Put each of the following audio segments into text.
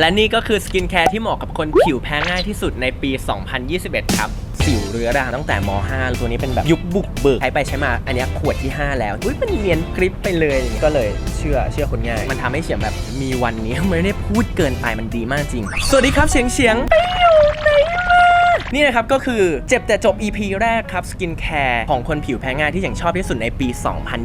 และนี่ก็คือสกินแคร์ที่เหมาะกับคนผิวแพ้ง่ายที่สุดในปี 2021 ครับ สิวเรื้อรังตั้งแต่ม .5 ตัวนี้เป็นแบบยุคบุกเบิกใช้ไปใช้มาอันเนี้ยขวดที่ 5 แล้วอุ้ยมันเนียนกริปไปเลยอย่างเงี้ยก็เลยเชื่อเชื่อคนง่าย มันทำให้เฉียงแบบมีวันนี้ไม่ได้พูดเกินไปมันดีมากจริง สวัสดีครับเฉียงเฉียงไปอยู่ไหนมา นี่นะครับก็คือเจ็บแต่จบ EP แรกครับสกินแคร์ของคนผิวแพ้ง่ายที่ฉียงชอบที่สุดในปี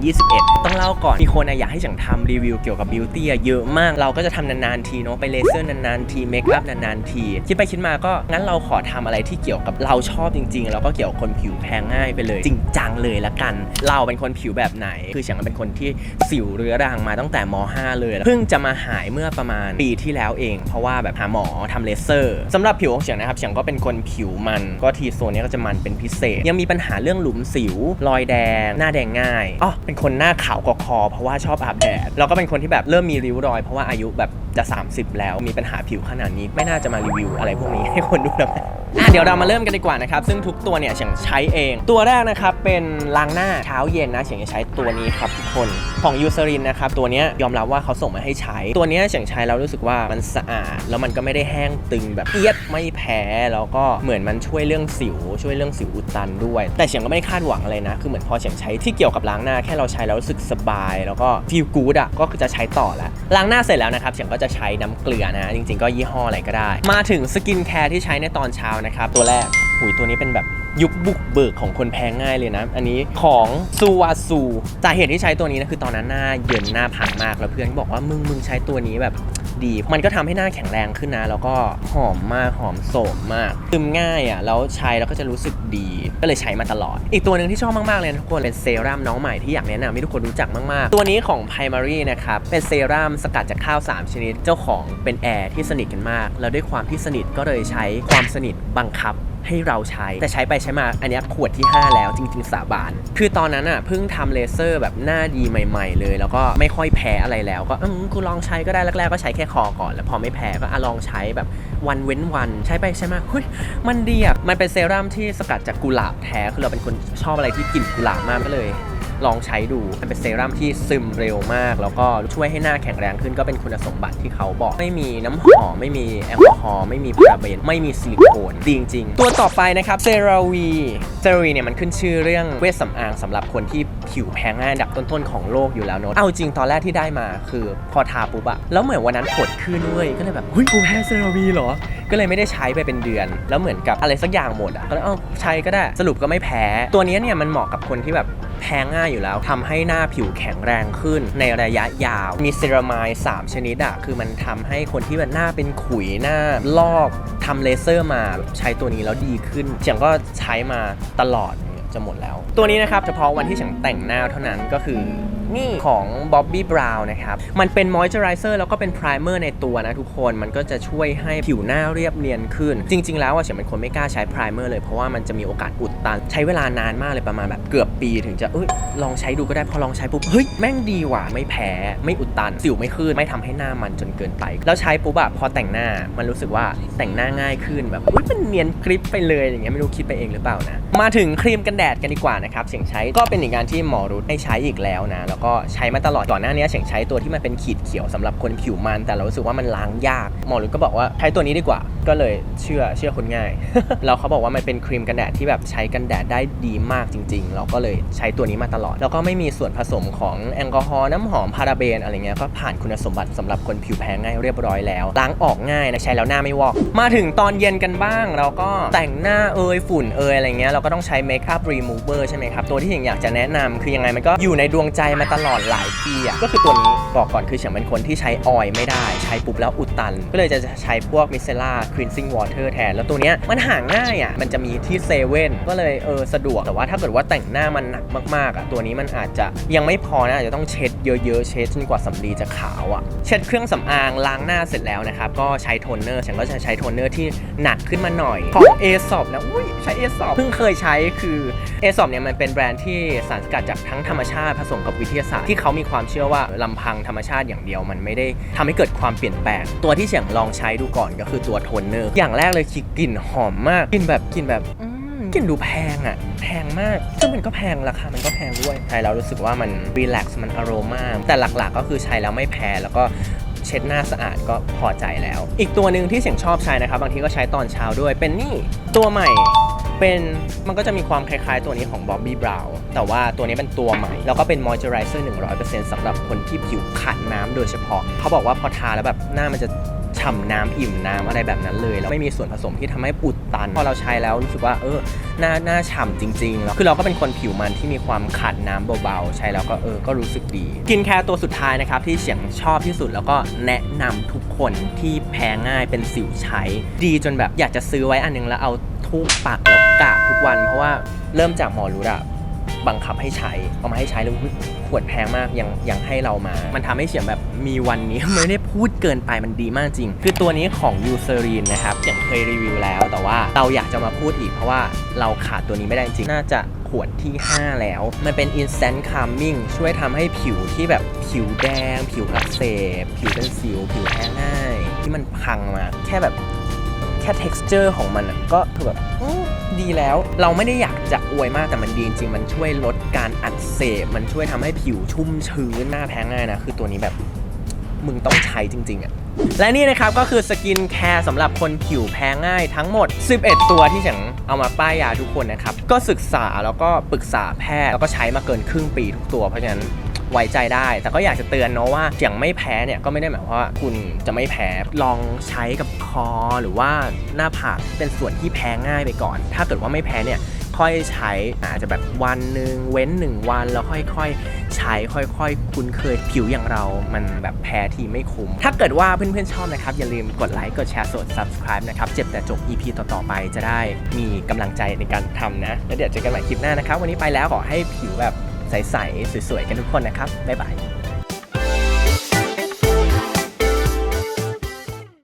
2021 ต้องเล่าก่อน มีคนอยากให้ฉียงทำรีวิวเกี่ยวกับบิวตี้เยอะมาก เราก็จะทำนานๆทีเนาะไปเลเซอร์นานๆทีเมคอัพนานๆที คิดไปคิดมาก็งั้นเราขอทำอะไรที่เกี่ยวกับเราชอบจริงๆ แล้วก็เกี่ยวกับคนผิวแพ้ง่ายไปเลย จริงจังเลยละกัน เราเป็นคนผิวแบบไหน คือฉียงเป็นคนที่สิวเรื้อรังมาตั้งแต่ม .5 เลยเพิ่งจะมาหายเมื่อประมาณปีที่แล้วเอง เพราะว่าแบบหาหมอทำเลเซอร์สำหรับผิวของฉียงนะครับฉียงก็เป็นคนผิวมัน ก็ทีโซนนี้ก็จะมันเป็นพิเศษ ยังมีปัญหาเรื่องหลุมสิว รอยแดง หน้าแดงง่ายอ๋อเป็นคนหน้าขาวกว่าคอ เพราะว่าชอบอาบแดดแล้วก็เป็นคนที่แบบเริ่มมีริ้วรอยเพราะว่าอายุแบบ จะ 30 แล้วมีปัญหาผิวขนาดนี้ไม่น่าจะมารีวิวอะไรพวกนี้ให้คนดูแล้วอะเดี๋ยวเรามาเริ่มกันดีกว่านะครับ ซึ่งทุกตัวเนี่ยเฉียงใช้เอง ตัวแรกนะครับ เป็นล้างหน้าเช้าเย็นนะเฉียงจะใช้ตัวนี้ครับทุกคนของยูซรินนะครับ ตัวนี้ยอมรับว่าเขาส่งมาให้ใช้ ตัวนี้เฉียงใช้แล้วรู้สึกว่ามันสะอาด แล้วมันก็ไม่ได้แห้งตึงแบบเอียดไม่แพ้แล้วก็เหมือนมันช่วยเรื่องสิว ช่วยเรื่องสิวอุดตันด้วย แต่เฉียงก็ไม่คาดหวังอะไรนะ คือเหมือนพอเฉียงใช้ที่เกี่ยวกับล้างหน้าแค่เราใช้แล้วรู้สึกสบาย แล้วก็ฟีลกู๊ดอะก็คือจะใช้ต่อแล้วล้างหน้าเสร็จแล้วนะครับเฉียงก็จะใช้น้ำเกลือนะจริงๆก็ยี่ห้ออะไรก็ได้ มาถึงสกินแคร์ที่ใช้ในตอนเช้านะครับ ตัวแรกปุ๋ยตัวนี้เป็นแบบ ยุคบุกเบิกของคนแพ้ง่ายเลยนะ อันนี้ของซูวาซูสาเหตุที่ใช้ตัวนี้นะคือตอนนั้นหน้าเยินหน้าพังมากแล้วเพื่อนบอกว่ามึงมึงใช้ตัวนี้แบบดี มันก็ทำให้หน้าแข็งแรงขึ้นนะ แล้วก็หอมมากหอมโสมมากซึมง่ายอะแล้วใช้แล้วก็จะรู้สึกดี ก็เลยใช้มาตลอด อีกตัวหนึ่งที่ชอบมาก ๆ เลยทุกคนเป็นเซรั่มน้องใหม่ที่อยากแนะนำให้ทุกคนรู้จักมาก ๆ ตัวนี้ของ Primary นะครับเป็นเซรั่มสกัดจากข้าว 3 ชนิดเจ้าของเป็นแอร์ที่สนิทกันมาก แล้วด้วยความที่สนิทก็เลยใช้ความสนิทบังคับ ให้เราใช้ แต่ใช้ไปใช้มาอันนี้ขวดที่ 5 แล้วจริง ๆ สาบาน คือตอนนั้นอะเพิ่งทำเลเซอร์แบบหน้าดีใหม่ ๆ เลย แล้วก็ไม่ค่อยแพ้อะไรแล้ว ก็อืมคุณลองใช้ก็ได้แรกๆก็ใช้แค่คอก่อน แล้วพอไม่แพ้ก็อลองใช้แบบวันเว้นวันใช้ไปใช้มาเฮ้ยมันดีอะมันเป็นเซรั่มที่สกัดจากกุหลาบแท้คือเราเป็นคนชอบอะไรที่กลิ่นกุหลาบมากก็เลย ลองใช้ดูมันเป็นเซรั่มที่ซึมเร็วมาก แล้วก็ช่วยให้หน้าแข็งแรงขึ้นก็เป็นคุณสมบัติที่เขาบอก ไม่มีน้ำหอม ไม่มีแอลกอฮอล์ไม่มีพาราเบน ไม่มีซิลิโคนดีจริงๆ ตัวต่อไปนะครับเซราวีเซราวีเนี่ยมันขึ้นชื่อเรื่องเวชสำอางสำหรับคนที่ผิวแพ้ง่ายอันดับต้นๆของโลกอยู่แล้วเนอะเอาจริงตอนแรกที่ได้มาคือพอทาปุ๊บอะแล้วเหมือนวันนั้นผดขึ้นด้วยก็เลยแบบเฮ้ยกูแพ้เซราวีเหรอก็เลยไม่ได้ใช้ไปเป็นเดือน แล้วเหมือนกับอะไรสักอย่างหมดอะก็เลยเอ้าใช้ก็ได้สรุปก็ไม่แพ้ ตัวนี้เนี่ยมันเหมาะกับคนที่แบบ แพ้ง่ายอยู่แล้วทำให้หน้าผิวแข็งแรงขึ้นในระยะยาว มีเซรามาย3 ชนิดอะคือมันทำให้คนที่แบบหน้าเป็นขุยหน้าลอกทำเลเซอร์มาใช้ตัวนี้แล้วดีขึ้นเฉียงก็ใช้มาตลอดจะหมดแล้ว ตัวนี้นะครับเฉพาะวันที่ฉันแต่งหน้าเท่านั้นก็คือ นี่ของ Bobbi Brown นะครับ มันเป็นมอยส์เจอไรเซอร์แล้วก็เป็นไพรเมอร์ในตัวนะทุกคน มันก็จะช่วยให้ผิวหน้าเรียบเนียนขึ้น จริง ๆ แล้วอะฉันเป็นคนไม่กล้าใช้ไพรเมอร์เลยเพราะว่ามันจะมีโอกาสอุดตัน ใช้เวลานานมากเลยประมาณแบบเกือบปีถึงจะเอ้ยลองใช้ดูก็ได้พอลองใช้ปุ๊บเฮ้ยแม่งดีว่ะไม่แพ้ไม่อุดตัน สิวไม่ขึ้นไม่ทำให้หน้ามันจนเกินไป แล้วใช้ปุ๊บอะพอแต่งหน้ามันรู้สึกว่าแต่งหน้าง่ายขึ้นแบบอุ้ยมันเนียนกริปไปเลยอย่างเงี้ยไม่รู้คิดไปเองหรือเปล่านะมาถึงครีมกันแดดกันดีกว่านะครับเสียงใช้ก็เป็นอีกการที่หมอรุดให้ใช้อีกแล้วนะแล้วก็ใช้มาตลอดก่อนหน้านี้เสียงใช้ตัวที่มันเป็นขีดเขียวสำหรับคนผิวมัน แต่เรารู้สึกว่ามันล้างยากหมอรุดก็บอกว่าใช้ตัวนี้ดีกว่า ก็เลยเชื่อเชื่อคนง่ายแล้วเขาบอกว่ามันเป็นครีมกันแดดที่แบบใช้กันแดดได้ดีมากจริง ๆ เราก็เลยใช้ตัวนี้มาตลอด แล้วก็ไม่มีส่วนผสมของแอลกอฮอล์น้ำหอมพาราเบนอะไรเงี้ยก็ผ่านคุณสมบัติสำหรับคนผิวแพ้ง่ายเรียบร้อยแล้วล้างออกง่ายนะใช้แล้วหน้าไม่วอก มาถึงตอนเย็นกันบ้าง เราก็แต่งหน้าเอยฝุ่นเอยอะไรเงี้ยเราก็ต้องใช้เมคอัพรีมูเวอร์ใช่ไหมครับตัวที่เฉียงอยากจะแนะนำคือยังไงมันก็อยู่ในดวงใจมาตลอดหลายปีอะก็คือตัวนี้บอกก่อนคือเฉียงเป็นคนที่ใช้ออยล์ไม่ได้ ใช้ปุ๊บแล้วอุดตัน ก็เลยจะใช้พวกมิเซล่าคลีนซิ่งวอเตอร์แทน แล้วตัวเนี้ยมันหาง่ายอะมันจะมีที่เซเว่นก็เลยเออสะดวกแต่ว่าถ้าเกิดว่าแต่งหน้ามันหนักมากๆอะตัวนี้มันอาจจะยังไม่พอนะอาจจะต้องเช็ดเยอะๆเช็ดจนกว่าสำลีจะขาวอะเช็ดเครื่องสำอางล้างหน้าเสร็จแล้วนะครับก็ใช้โทนเนอร์ฉันก็จะใช้โทนเนอร์ที่หนักขึ้นมาหน่อยของ a s o p นะอุ้ยใช้ a s o p เพิ่งเคยใช้คือ a s o p เนี่ยมันเป็นแบรนด์ที่สารสกัดจากทั้งธรรมชาติผสมกับวิทยาศาสตร์ที่เขามีความเชื่อว่าลำพังธรรมชาติอย่างเดียวมันไม่ได้ทำให้เกิดความเปลี่ยนแปลง ตัวที่เฉียงลองใช้ดูก่อนก็คือตัวโทนเนอร์ อย่างแรกเลยคือกลิ่นหอมมากกลิ่นแบบกลิ่นแบบกลิ่นดูแพงอะแพงมากซึ่งมันก็แพงราคา มันก็แพงด้วยใช้แล้วรู้สึกว่ามันรีแลกซ์มันอโรมาแต่หลักๆ ก็คือใช้แล้วไม่แพ้แล้วก็เช็ดหน้าสะอาดก็พอใจแล้ว อีกตัวหนึ่งที่เสียงชอบใช้นะครับ บางทีก็ใช้ตอนเช้าด้วยเป็นนี่ตัวใหม่ เป็นมันก็จะมีความคล้ายๆตัวนี้ของ Bobbi Brown แต่ว่าตัวนี้เป็นตัวใหม่ แล้วก็เป็น moisturizer 100%สำหรับคนที่ผิวขาดน้ำโดยเฉพาะ เขาบอกว่าพอทาแล้วแบบหน้ามันจะฉ่ำน้ำอิ่มน้ำอะไรแบบนั้นเลย แล้วไม่มีส่วนผสมที่ทำให้อุดตัน พอเราใช้แล้วรู้สึกว่าเออหน้าหน้าฉ่ำจริงๆแล้วคือเราก็เป็นคนผิวมันที่มีความขาดน้ำเบาๆ ใช้แล้วก็เออก็รู้สึกดี กินแคร์ตัวสุดท้ายนะครับที่เฉียงชอบที่สุดแล้วก็แนะนำทุกคนที่แพ้ง่ายเป็นสิวใช้ ดีจนแบบอยากจะซื้อไว้อันนึงแล้วเอา ทูบปักแล้วกราบทุกวัน เพราะว่าเริ่มจากหมอรู้อะบังคับให้ใช้เอามาให้ใช้แล้วขวดแพงมากยังยังให้เรามา มันทำให้เฉียงแบบมีวันนี้ไม่ได้พูดเกินไปมันดีมากจริง คือตัวนี้ของยูเซรีนนะครับอย่างเคยรีวิวแล้ว แต่ว่าเราอยากจะมาพูดอีกเพราะว่าเราขาดตัวนี้ไม่ได้จริง น่าจะขวดที่ 5 แล้ว มันเป็น instant calming ช่วยทำให้ผิวที่แบบผิวแดง ผิวอักเสบ ผิวเป็นสิว ผิวแพ้ง่าย ที่มันพังมา แค่แบบ ค่ texture ของมันอะก็คือแบบดีแล้ว เราไม่ได้อยากจะอวยมากแต่มันดีจริง มันช่วยลดการอักเสบ มันช่วยทำให้ผิวชุ่มชื้นหน้าแพ้ง่ายนะ คือตัวนี้แบบมึงต้องใช้จริง ๆอะและนี่นะครับก็คือสกินแคร์สำหรับคนผิวแพ้ง่ายทั้งหมด 11 ตัวที่ฉันเอามาป้ายยาทุกคนนะครับ ก็ศึกษาแล้วก็ปรึกษาแพทย์แล้วก็ใช้มาเกินครึ่งปีทุกตัวเพราะฉะนั้น ไว้ใจได้ แต่ก็อยากจะเตือนเนาะว่าอย่างไม่แพ้เนี่ยก็ไม่ได้หมายความว่าคุณจะไม่แพ้ลองใช้กับคอหรือว่าหน้าผากเป็นส่วนที่แพ้ง่ายไปก่อน ถ้าเกิดว่าไม่แพ้เนี่ยค่อยใช้อาจจะแบบวันหนึ่งเว้นหนึ่งวันแล้วค่อยๆ ใช้ค่อยๆ คุ้นเคยผิวอย่างเรา มันแบบแพ้ทีไม่คุ้ม ถ้าเกิดว่าเพื่อนๆชอบนะครับ อย่าลืมกดไลค์กดแชร์กด subscribe นะครับเจ็บแต่จบ EP ต่อๆไปจะได้มีกำลังใจในการทำนะ แล้วเดี๋ยวเจอกันใหม่คลิปหน้านะครับ วันนี้ไปแล้วขอให้ผิวแบบ ใสๆสวยๆกันทุกคนนะครับบ๊ายบาย